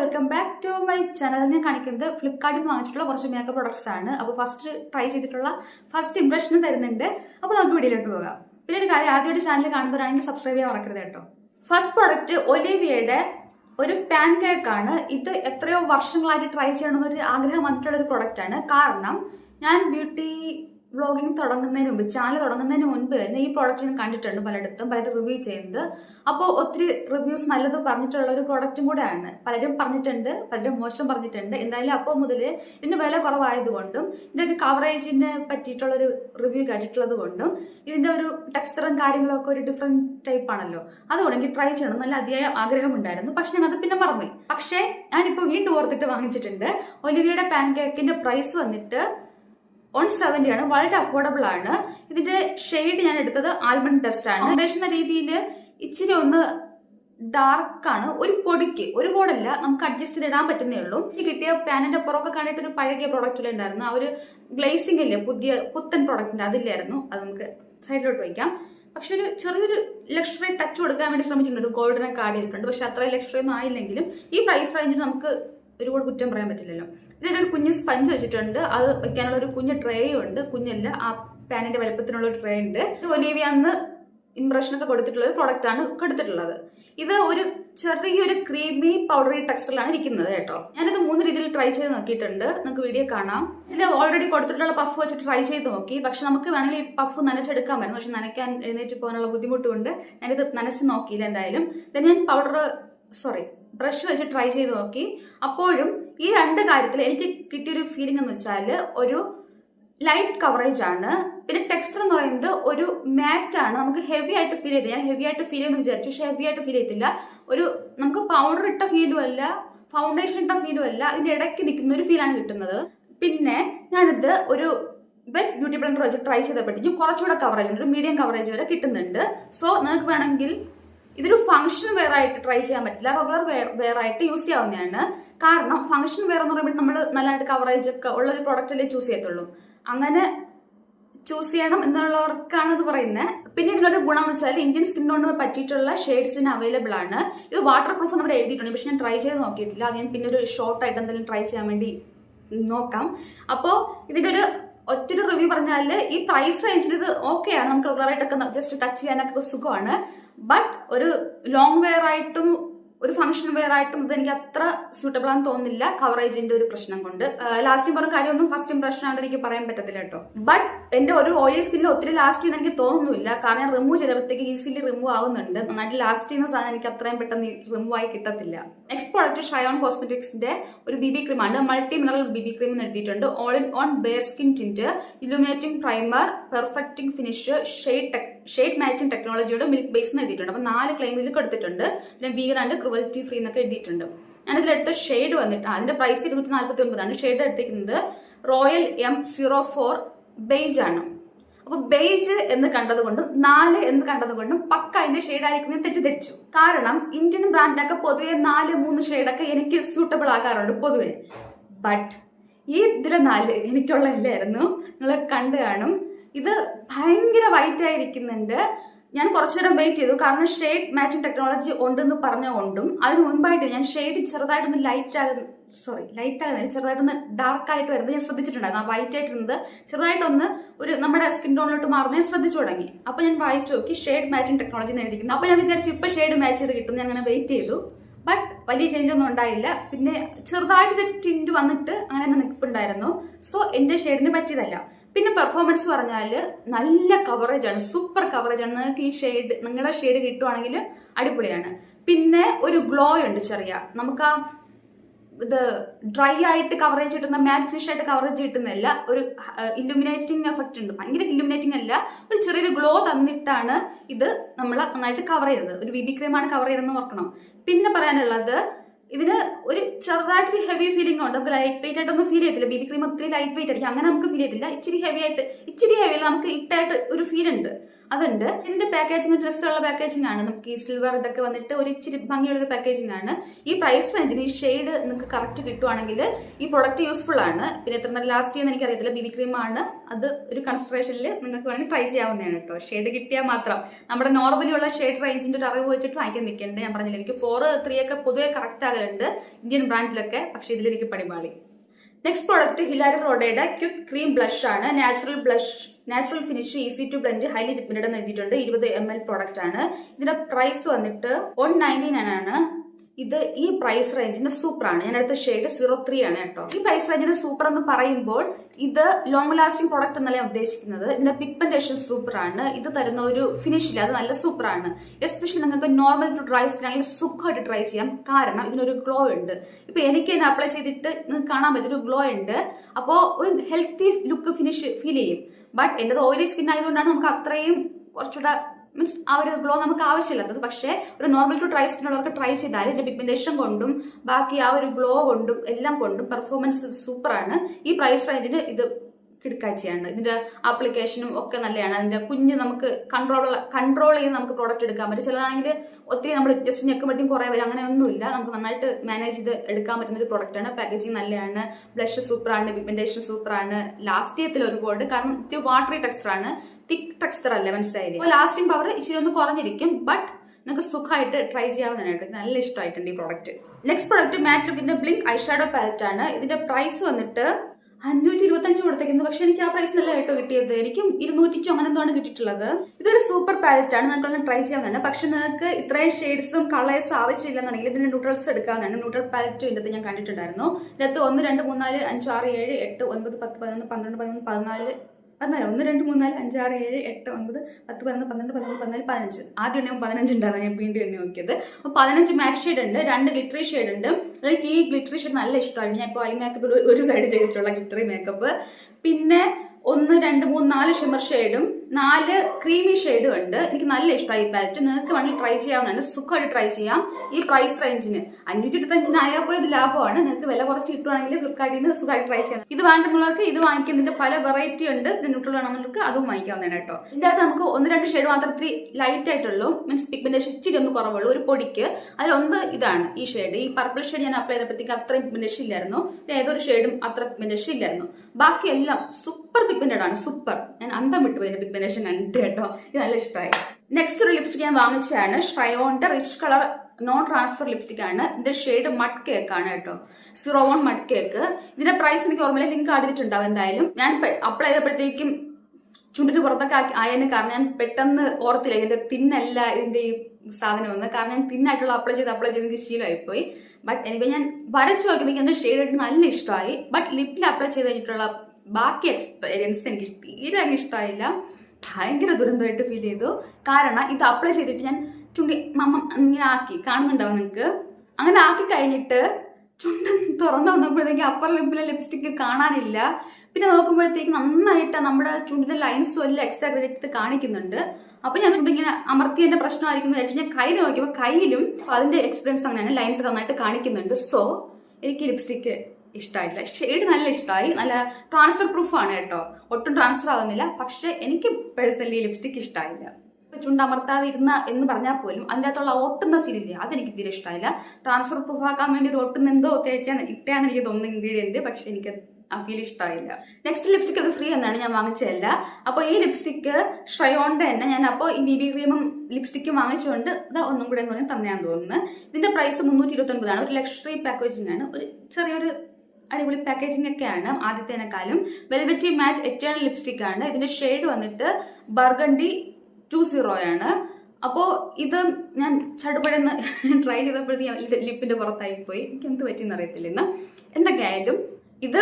Welcome back to my channel ഞാൻ കാണിക്കുന്നത് ഫ്ലിപ്കാർട്ടിൽ നിന്ന് വാങ്ങിച്ചിട്ടുള്ള കുറച്ച് മേക്കപ്പ് പ്രൊഡക്ട്സ് ആണ്. അപ്പോൾ ഫസ്റ്റ് ട്രൈ ചെയ്തിട്ടുള്ള ഫസ്റ്റ് ഇംപ്രഷനും തരുന്നുണ്ട്. അപ്പോൾ നമുക്ക് വീഡിയോയിലോട്ട് പോകാം. പിന്നെ ഒരു കാര്യം ആദ്യമായിട്ട് ചാനൽ കാണുന്നവരാണെങ്കിൽ സബ്സ്ക്രൈബ് ചെയ്യാൻ മറക്കരുത് കേട്ടോ. ഫസ്റ്റ് പ്രോഡക്റ്റ് ഒലിവിയയുടെ ഒരു പാൻ കേക്ക് ആണ്. ഇത് എത്രയോ വർഷങ്ങളായിട്ട് ട്രൈ ചെയ്യണമെന്നൊരു ആഗ്രഹം വന്നിട്ടുള്ള ഒരു പ്രൊഡക്റ്റ് ആണ്. കാരണം ഞാൻ ബ്യൂട്ടി വ്ളോഗിങ് തുടങ്ങുന്നതിന് മുമ്പ് ചാനൽ തുടങ്ങുന്നതിന് മുൻപ് തന്നെ ഈ പ്രോഡക്റ്റ് ഞാൻ കണ്ടിട്ടുണ്ട് പലയിടത്തും പലരും റിവ്യൂ ചെയ്യുന്നത്. അപ്പോൾ ഒത്തിരി റിവ്യൂസ് നല്ലത് പറഞ്ഞിട്ടുള്ള ഒരു പ്രോഡക്റ്റും കൂടെയാണ്. പലരും പറഞ്ഞിട്ടുണ്ട് പലരും മോശം പറഞ്ഞിട്ടുണ്ട്. എന്തായാലും അപ്പോൾ മുതൽ ഇതിന് വില കുറവായതുകൊണ്ടും ഇതിന്റെ ഒരു കവറേജിനെ പറ്റിയിട്ടുള്ളൊരു റിവ്യൂ കേട്ടിട്ടുള്ളത് കൊണ്ടും ഇതിന്റെ ഒരു ടെക്സ്ചറും കാര്യങ്ങളൊക്കെ ഒരു ഡിഫറെന്റ് ടൈപ്പ് ആണല്ലോ. അതുകൊണ്ട് എനിക്ക് ട്രൈ ചെയ്യണം. നല്ല അതിയായ ആഗ്രഹമുണ്ടായിരുന്നു. പക്ഷെ ഞാൻ അത് പിന്നെ മറന്നു പക്ഷേ ഞാനിപ്പോൾ വീണ്ടും ഓർത്തിട്ട് വാങ്ങിച്ചിട്ടുണ്ട്. ഒലിവിയുടെ പാൻ കേക്കിന്റെ പ്രൈസ് വന്നിട്ട് വൺ സെവന്റി ആണ് വളരെ അഫോർഡബിൾ ആണ്. ഇതിന്റെ ഷെയ്ഡ് ഞാൻ എടുത്തത് ആൽമണ്ട് ഡസ്റ്റ് ആണ്. ഫൗണ്ടേഷൻ രീതിയിൽ ഇച്ചിരി ഒന്ന് ഡാർക്ക് ആണ്. ഒരു പൊടിക്ക് ഒരു ഒരുപാടല്ല നമുക്ക് അഡ്ജസ്റ്റ് ചെയ്ത് ഇടാൻ പറ്റുന്നേ ഉള്ളൂ. ഈ കിട്ടിയ പാനിന്റെ പുറമൊക്കെ കണ്ടിട്ട് ഒരു പഴകിയ പ്രോഡക്റ്റ് ഉണ്ടായിരുന്നു. ആ ഒരു ഗ്ലേസിംഗ് ഇല്ലേ പുതിയ പുത്തൻ പ്രോഡക്റ്റിന്റെ അതില്ലായിരുന്നു. അത് നമുക്ക് സൈഡിലോട്ട് വയ്ക്കാം. പക്ഷെ ഒരു ചെറിയൊരു ലക്ഷറി ടച്ച് കൊടുക്കാൻ വേണ്ടി ശ്രമിച്ചിട്ടുണ്ട്. ഗോൾഡനൊക്കെ ആഡ് ചെയ്തിട്ടുണ്ട് പക്ഷെ അത്ര ലക്ഷറി ഒന്നും ആയില്ലെങ്കിലും ഈ പ്രൈസ് റേഞ്ചിൽ നമുക്ക് ഒരുപാട് കുറ്റം പറയാൻ പറ്റില്ലല്ലോ. ഇതിലൊരു കുഞ്ഞ് സ്പഞ്ച് വെച്ചിട്ടുണ്ട്. അത് വെക്കാനുള്ള ഒരു കുഞ്ഞ് ട്രേ ഉണ്ട്. കുഞ്ഞല്ല ആ പാനിന്റെ വലുപ്പത്തിനുള്ള ട്രേ ഉണ്ട്. ഒലീവിയ അന്ന് ഇംപ്രഷൻ ഒക്കെ കൊടുത്തിട്ടുള്ള ഒരു പ്രോഡക്റ്റ് ആണ് കൊടുത്തിട്ടുള്ളത്. ഇത് ഒരു ചെറിയൊരു ക്രീമി പൗഡറി ടെക്സ്റ്ററിലാണ് ഇരിക്കുന്നത് കേട്ടോ. ഞാനിത് മൂന്ന് രീതിയിൽ ട്രൈ ചെയ്ത് നോക്കിയിട്ടുണ്ട്. നിങ്ങൾക്ക് വീഡിയോ കാണാം. ഇതിൽ ഓൾറെഡി കൊടുത്തിട്ടുള്ള പഫ് വെച്ചിട്ട് ട്രൈ ചെയ്ത് നോക്കി. പക്ഷെ നമുക്ക് വേണമെങ്കിൽ പഫ് നനച്ചെടുക്കാമായിരുന്നു പക്ഷെ നനയ്ക്കാൻ എഴുന്നേറ്റ് പോകാനുള്ള ബുദ്ധിമുട്ടുണ്ട് ഞാനിത് നനച്ച് നോക്കിയില്ല എന്തായാലും. Then ഞാൻ പൗഡർ സോറി ബ്രഷ് വെച്ച് ട്രൈ ചെയ്ത് നോക്കി. അപ്പോഴും ഈ രണ്ട് കാര്യത്തിൽ എനിക്ക് കിട്ടിയൊരു ഫീലിംഗ് എന്ന് വെച്ചാൽ ഒരു ലൈറ്റ് കവറേജ് ആണ്. പിന്നെ ടെക്സ്ചർ എന്ന് പറയുന്നത് ഒരു മാറ്റ് ആണ്. നമുക്ക് ഹെവി ആയിട്ട് ഫീൽ ചെയ്തില്ല. ഞാൻ ഹെവി ആയിട്ട് ഫീൽ ചെയ്യുമെന്ന് വിചാരിച്ചു. പക്ഷെ ഹെവി ആയിട്ട് ഫീൽ ചെയ്തില്ല ഒരു നമുക്ക് പൗഡർ ഇട്ട ഫീലും അല്ല ഫൗണ്ടേഷൻ ഇട്ട ഫീലും അല്ല അതിന്റെ ഇടയ്ക്ക് നിൽക്കുന്ന ഒരു ഫീലാണ് കിട്ടുന്നത്. പിന്നെ ഞാനിത് ഒരു വെറ്റ് ബ്യൂട്ടി ബ്ലെൻഡർ വെച്ച് ട്രൈ ചെയ്തപ്പോഴത്തേക്കും കുറച്ചുകൂടെ കവറേജ് ഉണ്ട്. ഒരു മീഡിയം കവറേജ് വരെ കിട്ടുന്നുണ്ട്. സോ നിങ്ങൾക്ക് വേണമെങ്കിൽ ഇതൊരു ഫംഗ്ഷൻ വെയർ ആയിട്ട് ട്രൈ ചെയ്യാൻ പറ്റില്ല. റെഗുലർ വെയർ ആയിട്ട് യൂസ് ചെയ്യാവുന്നതാണ്. കാരണം ഫംഗ്ഷൻ വെയർ എന്ന് പറയുമ്പോൾ നമ്മൾ നല്ലതായിട്ട് കവറേജ് ഒക്കെ ഉള്ള ഒരു പ്രോഡക്റ്റ് അല്ലേ ചൂസ് ചെയ്യത്തുള്ളൂ. അങ്ങനെ ചൂസ് ചെയ്യണം എന്നുള്ളവർക്കാണ് ഇത് പറയുന്നത് പിന്നെ ഇതിനൊരു ഗുണം എന്ന് വെച്ചാൽ ഇന്ത്യൻ സ്കിൻ ടോണിന് പറ്റിയിട്ടുള്ള ഷെയ്ഡ്സിന് അവൈലബിൾ ആണ്. ഇത് വാട്ടർ പ്രൂഫ് നമ്മൾ എഴുതിയിട്ടുണ്ട്. പക്ഷെ ഞാൻ ട്രൈ ചെയ്ത് നോക്കിയിട്ടില്ല. അത് ഞാൻ പിന്നെ ഒരു ഷോർട്ട് ആയിട്ട് എന്തെങ്കിലും ട്രൈ ചെയ്യാൻ വേണ്ടി നോക്കാം. അപ്പോൾ ഇതിന്റെ ഒരു റിവ്യൂ പറഞ്ഞാൽ ഈ പ്രൈസ് റേഞ്ചിൽ ഇത് ഓക്കെയാണ് നമുക്ക് റെഗുലറായിട്ടൊക്കെ ജസ്റ്റ് ടച്ച് ചെയ്യാനൊക്കെ സുഖമാണ്. ബട്ട് ഒരു ലോങ് വെയർ ആയിട്ടും ഒരു ഫംഗ്ഷൻ വെയർ ആയിട്ടും ഇത് എനിക്ക് അത്ര സൂട്ടബിൾ ആണെന്ന് തോന്നുന്നില്ല കവറേജിന്റെ ഒരു പ്രശ്നം കൊണ്ട്. ലാസ്റ്റ് പറഞ്ഞ കാര്യമൊന്നും ഫസ്റ്റ് ഇംപ്രഷൻ ആണ് എനിക്ക് പറയാൻ പറ്റത്തില്ല കേട്ടോ. ബട്ട് എന്റെ ഒരു ഓയിൽ സ്കിന്നിൽ ഒത്തിരി ലാസ്റ്റ് ചെയ്യുന്ന എനിക്ക് തോന്നുന്നില്ല. കാരണം ഞാൻ റിമൂവ് ചെയ്തപ്പോഴത്തേക്ക് ഈസിലി റിമൂവ് ആവുന്നുണ്ട്. നന്നായിട്ട് ലാസ്റ്റ് ചെയ്യുന്ന സാധനം എനിക്ക് അത്രയും പെട്ടെന്ന് റിമൂവ് ആയി കിട്ടത്തില്ല. നെക്സ്റ്റ് പ്രോഡക്റ്റ് ഷയോൺ കോസ്മെറ്റിക്സിന്റെ ഒരു ബി ബി ക്രീമാണ് multi mineral B B cream എന്ന് എഴുതിയിട്ടുണ്ട്. All in one bare skin tint illuminating primer perfecting finish shade shade matching ടെക്നോളജിയുടെ മിൽക്ക് ബേസ് എന്ന് എഴുതിയിട്ടുണ്ട്. അപ്പോൾ നാല് ക്ലെയിമിൽ കൊടുത്തിട്ടുണ്ട്. പിന്നെ വീഗൻ ആൻഡ് ക്രുവൽറ്റി ഫ്രീ എന്നൊക്കെ എഴുതിയിട്ടുണ്ട്. ഞാനതിലെടുത്ത ഷെയ്ഡ് വന്നിട്ട് അതിന്റെ പ്രൈസ് ഇരുന്നൂറ്റി നാല്പത്തി ഒൻപതാണ് ഷെയ്ഡ് എടുത്തിരിക്കുന്നത് royal M zero four beige ആണ്. അപ്പോൾ ബെയ്ജ് എന്ന് കണ്ടതുകൊണ്ടും നാല് എന്ന് കണ്ടതുകൊണ്ടും പക്ക അതിന്റെ ഞാൻ തെറ്റിദ്ധരിച്ചു. കാരണം ഇന്ത്യൻ ബ്രാൻഡിനൊക്കെ പൊതുവെ നാല് മൂന്ന് ഷെയ്ഡൊക്കെ എനിക്ക് സൂട്ടബിൾ ആകാറുണ്ട് പൊതുവെ. ബട്ട് ഈ ഇതിലെ നാല് എനിക്കുള്ള എല്ലായിരുന്നു നിങ്ങൾ കണ്ടു കാണും. ഇത് ഭയങ്കര വൈറ്റ് ആയിരിക്കുന്നുണ്ട്. ഞാൻ കുറച്ചു നേരം വെയിറ്റ് ചെയ്തു. കാരണം ഷെയ്ഡ് മാച്ചിങ് ടെക്നോളജി ഉണ്ടെന്ന് പറഞ്ഞുകൊണ്ടും അതിന് മുൻപായിട്ട് ഞാൻ ഷെയ്ഡ് ചെറുതായിട്ടൊന്ന് ലൈറ്റ് ആകുന്ന സോറി ലൈറ്റ് ആകുന്നത് ചെറുതായിട്ടൊന്ന് ഡാർക്ക് ആയിട്ട് വരുന്നത് ഞാൻ ശ്രദ്ധിച്ചിട്ടുണ്ടായിരുന്നു. ആ വൈറ്റ് ആയിട്ടിരുന്നത് ചെറുതായിട്ടൊന്ന് ഒരു നമ്മുടെ സ്കിൻ ടോണിലോട്ട് മാറുന്നത് ഞാൻ ശ്രദ്ധിച്ചു തുടങ്ങി. അപ്പൊ ഞാൻ വായിച്ചു നോക്കി ഷെയ്ഡ് മാച്ചിങ് ടെക്നോളജി എന്ന് എഴുതിക്കുന്നത് അപ്പൊ ഞാൻ വിചാരിച്ചു ഇപ്പൊ ഷെയ്ഡ് മാച്ച് ചെയ്ത് കിട്ടും ഞാൻ അങ്ങനെ വെയിറ്റ് ചെയ്തു. ബട്ട് വലിയ ചേഞ്ച് ഒന്നും ഉണ്ടായില്ല. പിന്നെ ചെറുതായിട്ട് ടിന്റ് വന്നിട്ട് അങ്ങനെ നിൽപ്പുണ്ടായിരുന്നു. സോ എന്റെ ഷെയ്ഡിന് പറ്റിയതല്ല. പിന്നെ പെർഫോമൻസ് പറഞ്ഞാൽ നല്ല കവറേജ് ആണ് സൂപ്പർ കവറേജ് ആണ്. നിങ്ങൾക്ക് ഈ ഷെയ്ഡ് നിങ്ങളുടെ ഷെയ്ഡ് കിട്ടുവാണെങ്കിൽ അടിപൊളിയാണ്. പിന്നെ ഒരു ഗ്ലോ ഉണ്ട് ചെറിയ. നമുക്ക് ആ ഇത് ഡ്രൈ ആയിട്ട് കവറേജ് കിട്ടുന്ന മാറ്റ് ഫിനിഷ് ആയിട്ട് കവറേജ് കിട്ടുന്നതല്ല ഒരു ഇലുമിനേറ്റിംഗ് എഫക്റ്റ് ഉണ്ട്. ഭയങ്കര ഇലുമിനേറ്റിംഗ് അല്ല ഒരു ചെറിയൊരു ഗ്ലോ തന്നിട്ടാണ് ഇത് നമ്മൾ നന്നായിട്ട് കവർ ചെയ്തത് ഒരു ബി ബി ക്രീമാണ് കവർ ചെയ്തതെന്ന് ഓർക്കണം. പിന്നെ പറയാനുള്ളത് ഇതിന് ഒരു ചെറുതായിട്ടൊരു ഹെവി ഫീലിംഗ് ഉണ്ട്. നമുക്ക് ലൈറ്റ് വെയിറ്റ് ആയിട്ടൊന്നും ഫീൽ ചെയ്യത്തില്ല. ബി ബി ക്രീം ഒത്തിരി ലൈറ്റ് വെയിറ്റ് ആയിരിക്കും. അങ്ങനെ നമുക്ക് ഫീൽ ചെയ്തില്ല ഇച്ചിരി ഹെവി ആയിട്ട് ഇച്ചിരി ഹെവി നമുക്ക് ഇട്ടായിട്ട് ഒരു ഫീൽ ഉണ്ട്. അതുണ്ട്. ഇതിന്റെ പാക്കേജിംഗ് ഡ്രസ്സുള്ള പാക്കേജിംഗ് ആണ്. നമുക്ക് ഈ സിൽവർ ഇതൊക്കെ വന്നിട്ട് ഒരു ഇച്ചിരി ഭംഗിയുള്ള ഒരു പാക്കേജിംഗ് ആണ്. ഈ പ്രൈസ് റേഞ്ചിന് ഈ ഷെയ്ഡ് നിങ്ങൾക്ക് കറക്റ്റ് കിട്ടുവാണെങ്കിൽ ഈ പ്രൊഡക്റ്റ് യൂസ്ഫുൾ ആണ്. പിന്നെ എത്ര നല്ല ലാസ്റ്റ് ചെയ്യുന്ന എനിക്കറിയത്തില്ല. ബിബി ക്രീം ആണ്. അത് ഒരു കൺസിഡറേഷനിൽ നിങ്ങൾക്ക് വേണമെങ്കിൽ ട്രൈ ചെയ്യാവുന്നതാണ് കേട്ടോ. ഷെയ്ഡ് കിട്ടിയാൽ മാത്രം. നമ്മുടെ നോർമലി ഉള്ള ഷെയ്ഡ് റേഞ്ചിന്റെ ഒരു അറിവ് വെച്ചിട്ട് വാങ്ങിക്കാൻ നിൽക്കേണ്ടത് ഞാൻ പറഞ്ഞില്ല എനിക്ക് ഫോർ ത്രീ ഒക്കെ പൊതുവെ കറക്റ്റ് ആകലുണ്ട്. ഇന്ത്യൻ ബ്രാൻഡിലൊക്കെ പക്ഷേ ഇതിലെനിക്ക് പണിപാളി നെക്സ്റ്റ് പ്രോഡക്റ്റ് ഹിലാരി റോഡയുടെ ക്യുക്ക് ക്രീം ബ്ലഷ് ആണ്. Natural blush natural finish easy to blend highly pigmented എന്ന് എഴുതിയിട്ടുണ്ട്. ഇരുപത് എം എൽ പ്രോഡക്റ്റ് ആണ്. ഇതിന്റെ പ്രൈസ് വന്നിട്ട് വൺ നയന്റി നയൻ ആണ്. ഇത് ഈ പ്രൈസ് റേഞ്ചിന്റെ സൂപ്പറാണ് ഞാൻ അടുത്ത ഷെയ്ഡ് സീറോ ത്രീ ആണ് കേട്ടോ. ഈ പ്രൈസ് റേഞ്ചിന്റെ സൂപ്പർ എന്ന് പറയുമ്പോൾ ഇത് ലോങ് ലാസ്റ്റിംഗ് പ്രോഡക്റ്റ് എന്നല്ല ഉദ്ദേശിക്കുന്നത്. ഇതിന്റെ പിഗ്മെന്റേഷൻ സൂപ്പറാണ് ഇത് തരുന്ന ഒരു ഫിനിഷ് ഇല്ല. അത് നല്ല സൂപ്പറാണ് എസ്പെഷ്യലി നിങ്ങൾക്ക് നോർമൽ ടു ഡ്രൈ സ്കിൻ ആണെങ്കിൽ സുഖമായിട്ട് ട്രൈ ചെയ്യാം. കാരണം ഇതിനൊരു ഗ്ലോ ഉണ്ട്. ഇപ്പൊ എനിക്ക് തന്നെ അപ്ലൈ ചെയ്തിട്ട് നിങ്ങൾക്ക് കാണാൻ പറ്റും ഒരു ഗ്ലോ ഉണ്ട്. അപ്പോൾ ഒരു ഹെൽത്തി ലുക്ക് ഫിനിഷ് ഫീൽ ചെയ്യും. ബട്ട് എന്റേത് ഓയിലി സ്കിൻ ആയതുകൊണ്ടാണ് നമുക്ക് അത്രയും കുറച്ചുകൂടെ മീൻസ് ആ ഒരു ഗ്ലോ നമുക്ക് ആവശ്യമില്ലാത്തത് പക്ഷേ ഒരു നോർമൽ ടു ട്രൈ സ്കിൻ ഉള്ളവർക്ക് ട്രൈ ചെയ്താൽ ഇതിന്റെ പിഗ്മെന്റേഷൻ കൊണ്ടും ബാക്കി ആ ഒരു ഗ്ലോ കൊണ്ടും എല്ലാം കൊണ്ടും പെർഫോമൻസ് സൂപ്പറാണ് ഈ പ്രൈസ് റേഞ്ചിന് ഇത് കിടക്കാഴ്ചയാണ് ഇതിന്റെ ആപ്ലിക്കേഷനും ഒക്കെ നല്ലതാണ് അതിന്റെ കുഞ്ഞ് നമുക്ക് കൺട്രോൾ കൺട്രോൾ ചെയ്ത് നമുക്ക് പ്രോഡക്റ്റ് എടുക്കാൻ പറ്റും. ചിലതാണെങ്കിൽ ഒത്തിരി നമ്മൾ ജസ്റ്റ് ഞെക്കുമ്പോഴത്തേക്കും കുറേ വരും. അങ്ങനെ ഒന്നുമില്ല. നമുക്ക് നന്നായിട്ട് മാനേജ് ചെയ്ത് എടുക്കാൻ പറ്റുന്ന ഒരു പ്രോഡക്റ്റ് ആണ്. പാക്കേജിങ് നല്ലതാണ് ബ്ലഷ് സൂപ്പറാണ് പിഗ്മെന്റേഷൻ സൂപ്പറാണ് ലാസ്റ്റ് ചെയ്യത്തിൽ ഒരുപാട്. കാരണം ഇത്തിരി വാട്ടറി ടെക്സ്ചർ ആണ്. തിക്ക് ടെക്സ്ചർ അല്ല? മനസ്സിലായി അപ്പോൾ ലാസ്റ്റിംഗ് പവർ ഇച്ചിരി ഒന്ന് കുറഞ്ഞിരിക്കും. ബട്ട് നിങ്ങൾക്ക് സുഖമായിട്ട് ട്രൈ ചെയ്യാവുന്നതാണ്. ഇത് നല്ല ഇഷ്ടമായിട്ടുണ്ട് ഈ പ്രോഡക്റ്റ് നെക്സ്റ്റ് പ്രോഡക്റ്റ് മാറ്റ്ലുക്കിന്റെ ബ്ലിങ്ക് ഐഷാഡോ പാലറ്റ് ആണ്. ഇതിന്റെ പ്രൈസ് വന്നിട്ട് അഞ്ഞൂറ്റി ഇരുപത്തഞ്ച് കൊടുത്തേക്കുന്നത്. പക്ഷെ എനിക്ക് ആ പ്രൈസിനല്ല കേട്ടോ കിട്ടിയത്. എനിക്കും ഇരുന്നൂറ്റിക്കോ അങ്ങനെ എന്തോ ആണ് കിട്ടിയിട്ടുള്ളത്? ഇതൊരു സൂപ്പർ പാലറ്റ് ആണ്. നിങ്ങൾക്ക് ട്രൈ വേണ്ട പക്ഷെ നിങ്ങൾക്ക് ഇത്രയും ഷെയ്ഡ്സും കളേഴ്സും ആവശ്യമില്ലെന്നുണ്ടെങ്കിൽ ഇതിന്റെ ന്യൂട്രൽസ് എടുക്കാന്നാണ് ന്യൂട്രൽ പാലറ്റ് ഇതിന്റെ ഞാൻ കണ്ടിട്ടുണ്ടായിരുന്നു. ഇതിനകത്ത് ഒന്ന് രണ്ട് മൂന്നാൽ അഞ്ച് ആറ് ഏഴ് എട്ട് ഒൻപത് പത്ത് പതിനൊന്ന് പന്ത്രണ്ട് പതിനൊന്ന് പതിനാല് പതിനാല് ഒന്ന് രണ്ട് മൂന്നാൽ അഞ്ചാറ് ഏഴ് എട്ട് ഒൻപത് പത്ത് പതിനൊന്ന് പന്ത്രണ്ട് പതിമൂന്ന് പതിനാല് പതിനഞ്ച്. ആദ്യം എണ്ണം പതിനഞ്ച് ഉണ്ടായിരുന്നു. ഞാൻ വീണ്ടും എണ്ണി നോക്കിയത് അപ്പോൾ പതിനഞ്ച് മാറ്റ് ഷെയ്ഡ് ഉണ്ട്. രണ്ട് ഗ്ലിറ്ററി ഷെയ്ഡ് ഉണ്ട്. എനിക്ക് ഈ ഗ്ലിറ്ററി ഷെയ്ഡ് നല്ല ഇഷ്ടമാണ് ഞാൻ ഇപ്പോൾ ഐ മേക്കപ്പിൽ ഒരു സൈഡ് ചെയ്തിട്ടുള്ള ഗ്ലിറ്ററി മേക്കപ്പ് പിന്നെ ഒന്ന് രണ്ട് മൂന്ന് നാല് ഷിമർ ഷെയ്ഡും നാല് ക്രീമി ഷെയ്ഡും ഉണ്ട്. എനിക്ക് നല്ല ഇഷ്ടമായി ഈ പാലറ്റ് നിങ്ങൾക്ക് വേണമെങ്കിൽ ട്രൈ ചെയ്യാവുന്നതാണ്. സുഖമായിട്ട് ട്രൈ ചെയ്യാം. ഈ പ്രൈസ് റേഞ്ചിന് അഞ്ഞൂറ്റി ഇരുപത്തഞ്ചിന് ആയാൽ പോയി ഇത് ലാഭമാണ്. നിങ്ങൾക്ക് വില കുറച്ച് കിട്ടുവാണെങ്കിൽ ഫ്ലിപ്കാർട്ടിൽ നിന്ന് സുഖമായിട്ട് ട്രൈ ചെയ്യാം. ഇത് വാങ്ങിക്കുന്നവർക്ക് ഇത് വാങ്ങിക്കുന്നതിന്റെ പല വെറൈറ്റി ഉണ്ട്. ന്യൂട്രൽ വേണമെങ്കിൽ അതും വാങ്ങിക്കാവുന്നതാണ് കേട്ടോ. ഇതിന്റെ അകത്ത് നമുക്ക് ഒന്ന് രണ്ട് ഷെയ്ഡ് മാത്രം ഇത്തിരി ലൈറ്റ് ആയിട്ടുള്ളൂ. മീൻസ് പിഗ്മെന്റേഷൻ ഇച്ചിരി ഒന്ന് കുറവുള്ളൂ. ഒരു പൊടിക്ക് അതിലൊന്ന് ഇതാണ് ഈ ഷെയ്ഡ് ഈ പർപ്പിൾ ഷെയ്ഡ് ഞാൻ അപ്ലൈ ചെയ്തപ്പോഴത്തേക്ക് അത്രയും പിഗ്മെന്റേഷൻ ഇല്ലായിരുന്നു. ഏതൊരു ഷെയ്ഡും അത്ര പിഗ്മെന്റേഷൻ ഇല്ലായിരുന്നു. ബാക്കിയെല്ലാം സൂപ്പർ പിഗ്മെന്റഡ് ആണ്. സൂപ്പർ ഞാൻ അന്തം വിട്ടു ഇതിന്റെ പിഗ്മെന്റേഷൻ ഉണ്ട് കേട്ടോ. ഇത് നല്ല ഇഷ്ടമായി. നെക്സ്റ്റ് ഒരു ലിപ്സ്റ്റിക് ഞാൻ വാങ്ങിച്ചതാണ്. ഷ്രയോണിന്റെ rich colour non transfer lipstick ആണ്. ഇതിന്റെ ഷെയ്ഡ് മഡ് കേക്ക് ആണ് കേട്ടോ. സിറോൺ മഡ് കേക്ക് ഇതിന്റെ പ്രൈസ് എനിക്ക് ഓർമ്മയില്ല. ലിങ്ക് ആടിയിട്ടുണ്ടാവും എന്തായാലും. ഞാൻ അപ്ലൈ ചെയ്തപ്പോഴത്തേക്കും ചുണ്ടിന് പുറത്തൊക്കെ ആയതിന് കാരണം ഞാൻ പെട്ടെന്ന് ഓർത്തില്ല. ഇതിന്റെ തിന്നല്ല ഇതിന്റെ ഈ സാധനം ഒന്ന് കാരണം ഞാൻ തിന്നായിട്ടുള്ള അപ്ലൈ ചെയ്ത് അപ്ലൈ ചെയ്ത് എനിക്ക് ശീലമായിപ്പോയി. ബട്ട് എനിക്ക് ഞാൻ വരച്ചു നോക്കുമ്പോൾ എനിക്ക് എന്റെ ഷെയ്ഡ് നല്ല ഇഷ്ടമായി. ബട്ട് ലിപ്പിൽ അപ്ലൈ ചെയ്ത് കഴിഞ്ഞിട്ടുള്ള ബാക്കി എക്സ്പീരിയൻസ് എനിക്ക് തീരെ ഇഷ്ടമായില്ല. ഭയങ്കര ദുരന്തമായിട്ട് ഫീൽ ചെയ്തു. കാരണം ഇത് അപ്ലൈ ചെയ്തിട്ട് ഞാൻ ചുണ്ടി മമ്മ ഇങ്ങനെ ആക്കി കാണുന്നുണ്ടാവും നിങ്ങൾക്ക് അങ്ങനെ ആക്കി കഴിഞ്ഞിട്ട് ചുണ്ട് തുറന്നു വന്നപ്പോഴത്തേക്ക് അപ്പർ ലിപ്പിലെ ലിപ്സ്റ്റിക്ക് കാണാനില്ല. പിന്നെ നോക്കുമ്പോഴത്തേക്ക് നന്നായിട്ട് നമ്മുടെ ചുണ്ടിന്റെ ലൈൻസും എല്ലാം എക്സ്ട്രാ ക്രെഡിറ്റ് കാണിക്കുന്നുണ്ട്. അപ്പൊ ഞാൻ ചുണ്ടിങ്ങനെ അമർത്തിയതിന്റെ പ്രശ്നമായിരിക്കും വിചാരിച്ചു ഞാൻ കൈ നോക്കിയപ്പോൾ കയ്യിലും അതിന്റെ എക്സ്പീരിയൻസ് അങ്ങനെയാണ്. ലൈൻസ് നന്നായിട്ട് കാണിക്കുന്നുണ്ട്. സോ എനിക്ക് ലിപ്സ്റ്റിക്ക് ഇഷ്ടമായിട്ടില്ല ഷെയ്ഡ് നല്ല ഇഷ്ടമായി നല്ല ട്രാൻസ്ഫർ പ്രൂഫ് ആണ് കേട്ടോ. ഒട്ടും ട്രാൻസ്ഫർ ആവുന്നില്ല. പക്ഷേ എനിക്ക് പേഴ്സണലി ലിപ്സ്റ്റിക് ഇഷ്ടമായില്ല ചുണ്ട് അമർത്താതെ ഇരുന്ന എന്ന് പറഞ്ഞാൽ പോലും അതിന്റെ അകത്തുള്ള ഒട്ടുന്ന ഫീൽ ഇല്ല അതെനിക്ക് തീരെ ഇഷ്ടമായില്ല ട്രാൻസ്ഫർ പ്രൂഫ് ആക്കാൻ വേണ്ടി ഒരു ഒട്ടുന്ന എന്തോ തേച്ചാണ് ഇട്ടയാന്ന് എനിക്ക് തോന്നുന്ന ഇൻഗ്രീഡിയന്റ് പക്ഷെ എനിക്ക് ആ ഫീൽ ഇഷ്ടമായില്ല നെക്സ്റ്റ് ലിപ്സ്റ്റിക് അത് ഫ്രീ എന്നാണ് ഞാൻ വാങ്ങിച്ചതല്ല. അപ്പോൾ ഈ ലിപ്സ്റ്റിക്ക് ഷ്രയോണിന്റെ തന്നെ ഞാൻ അപ്പോൾ ഈ ബി ബി ക്രീമും ലിപ്സ്റ്റിക്കും വാങ്ങിച്ചുകൊണ്ട് ഇത് ഒന്നും കൂടെ എന്ന് പറഞ്ഞാൽ തന്നെയാന്ന് തോന്നുന്നത് ഇതിന്റെ പ്രൈസ് മുന്നൂറ്റി ഇരുപത്തൊൻപതാണ് ഒരു ലക്ഷറി പാക്കേജിംഗ് ആണ്. ഒരു ചെറിയൊരു അടിപൊളി പാക്കേജിംഗ് ഒക്കെയാണ്. ആദ്യത്തേനേക്കാളും വെൽവെറ്റി മാറ്റ് എറ്റേണൽ ലിപ്സ്റ്റിക് ആണ്. ഇതിന്റെ ഷെയ്ഡ് വന്നിട്ട് ബർഗണ്ടി ടു സീറോ ആണ്. അപ്പോൾ ഇത് ഞാൻ ചടുപഴന്ന് ട്രൈ ചെയ്തപ്പോഴത്തേക്ക് ലിപ്പിന്റെ പുറത്തായി പോയി. എനിക്ക് എന്ത് പറ്റിയെന്ന് അറിയത്തില്ല ഇന്ന്. എന്തൊക്കെയായാലും ഇത്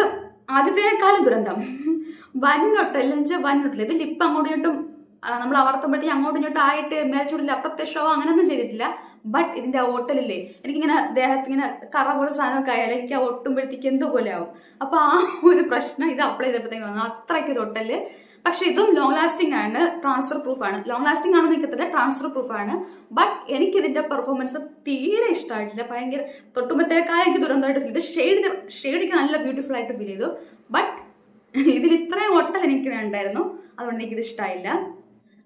ആദ്യത്തേക്കാളും ദുരന്തം. വൻ നൊട്ടല്ല വെച്ചാൽ വൻ നൊട്ടല്ല ഇത് ലിപ്പ് അങ്ങോട്ടും നമ്മൾ അവർത്തുമ്പോഴത്തേക്ക് അങ്ങോട്ടും ഇങ്ങോട്ടും ആയിട്ട് മേൽച്ചൂടില്ല അപ്രത്യക്ഷമോ അങ്ങനെയൊന്നും ചെയ്തിട്ടില്ല. ബട്ട് ഇതിന്റെ ആ ഓട്ടലില്ലേ എനിക്കിങ്ങനെ ദേഹത്തിങ്ങനെ കറ പോലെ സാധനമൊക്കെ ആയാലും എനിക്ക് ആ ഒട്ടുമ്പോഴത്തേക്ക് എന്തോ പോലെ ആവും. അപ്പൊ ആ ഒരു പ്രശ്നം ഇത് അപ്ലൈ ചെയ്തപ്പോഴത്തേക്ക് വന്നു. അത്രയ്ക്ക് ഒരു ഒട്ടൽ പക്ഷെ ഇതും ലോങ് ലാസ്റ്റിംഗ് ആണ് ട്രാൻസ്ഫർ പ്രൂഫ് ആണ്. ലോങ് ലാസ്റ്റിംഗ് ആണെന്ന് നിൽക്കത്തില്ല ട്രാൻസ്ഫർ പ്രൂഫ് ആണ്. ബട്ട് എനിക്ക് ഇതിന്റെ പെർഫോമൻസ് തീരെ ഇഷ്ടമായിട്ടില്ല ഭയങ്കര തൊട്ടുമ്പത്തേക്കാൾ എനിക്ക് ദുരന്തമായിട്ട് ഫീൽ ചെയ്തു ഷെയ്ഡ് ഷെയ്ഡിക്ക് നല്ല ബ്യൂട്ടിഫുൾ ആയിട്ട് ഫീൽ ചെയ്തു. ബട്ട് ഇതിന് ഇത്രയും ഒട്ടൽ എനിക്ക് വേണ്ടായിരുന്നു. അതുകൊണ്ട് എനിക്കിത് ഇഷ്ടമായില്ല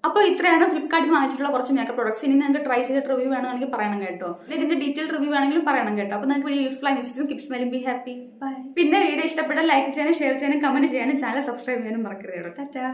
അപ്പോൾ ഇത്രയാണ് ഫ്ലിപ്കാർട്ടിൽ വാങ്ങിച്ചിട്ടുള്ള കുറച്ച് മേക്കപ്പ് പ്രോഡക്ട്സ് ഇനി നിങ്ങൾക്ക് ട്രൈ ചെയ്തിട്ട് റിവ്യൂ വേണമെങ്കിൽ പറയണം കേട്ടോ. ഇതിന്റെ ഡീറ്റെയിൽ റിവ്യൂ വേണമെങ്കിലും പറയണം കേട്ടോ. അപ്പോൾ നിങ്ങൾക്ക് വീഡിയോ യൂസ്ഫുൾ ആയി keep smiling be happy bye പിന്നെ വീഡിയോ ഇഷ്ടപ്പെട്ട ലൈക്ക് ചെയ്യാനും ഷെയർ ചെയ്യാനും കമന്റ് ചെയ്യാനും ചാനൽ സബ്സ്ക്രൈബ് ചെയ്യാനും മറക്കരുത് കേട്ടോ. ടാറ്റാ